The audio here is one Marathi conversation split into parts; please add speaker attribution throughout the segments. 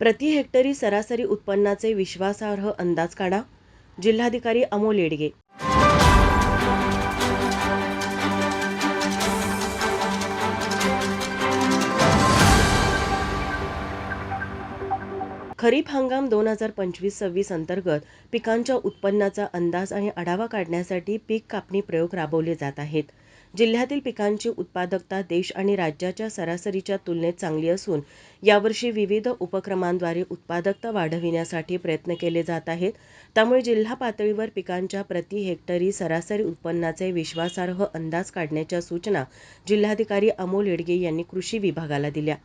Speaker 1: प्रति हेक्टरी सरासरी उत्पन्नाचे विश्वासार्ह अंदाज काढा. जिल्हाधिकारी अमोल येडगे. खरीप हंगाम दोन हजार पंचवीस सव्वीस अंतर्गत पिकांच्या उत्पन्नाचा अंदाज आणि आढावा काढण्यासाठी पीक कापणी प्रयोग राबवले जात आहेत. जिल्ह्यातील पिकांची उत्पादकता देश आणि राज्याच्या सरासरीच्या तुलनेत चांगली असून यावर्षी विविध उपक्रमांद्वारे उत्पादकता वाढविण्यासाठी प्रयत्न केले जात आहेत. त्यामुळे जिल्हा पातळीवर पिकांच्या प्रति हेक्टरी सरासरी उत्पन्नाचे विश्वासार्ह अंदाज काढण्याच्या सूचना जिल्हाधिकारी अमोल येडगे यांनी कृषी विभागाला दिल्या.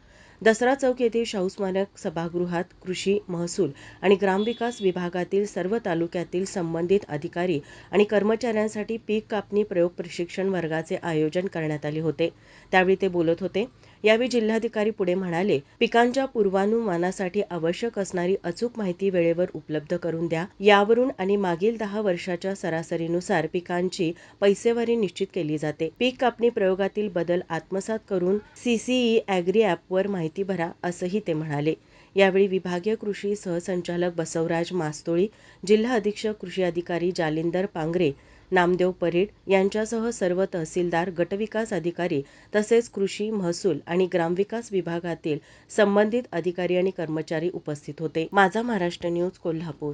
Speaker 1: दसरा चौक येथील शाहू स्मारक सभागृहात कृषी महसूल आणि ग्रामविकास विभागातील सर्व तालुक्यातील संबंधित अधिकारी आणि कर्मचाऱ्यांसाठी पीक कापणी प्रयोग प्रशिक्षण वर्गाचे आयोजन करण्यात आले होते. त्यावेळी ते बोलत होते यावेळी जिल्हाधिकारी पुढे म्हणाले पिकांच्या पूर्वानुमानासाठी आवश्यक असणारी अचूक माहिती वेळेवर उपलब्ध करून द्या. यावरून आणि मागील दहा वर्षाच्या सरासरीनुसार पिकांची पैसेवारी निश्चित केली जाते. पीक कापणी प्रयोगातील बदल आत्मसात करून सीसीई अॅग्री ॲपवर माहिती भरा असंही ते म्हणाले. यावेळी विभागीय कृषी सहसंचालक बसवराज मास्तोळी जिल्हा अधीक्षक कृषी अधिकारी जालिंदर पांगरे नामदेव परेड यांच्यासह सर्व तहसीलदार गटविकास अधिकारी तसेच कृषी महसूल आणि ग्रामविकास विभागातील संबंधित अधिकारी आणि कर्मचारी उपस्थित होते. माझा महाराष्ट्र न्यूज कोल्हापूर.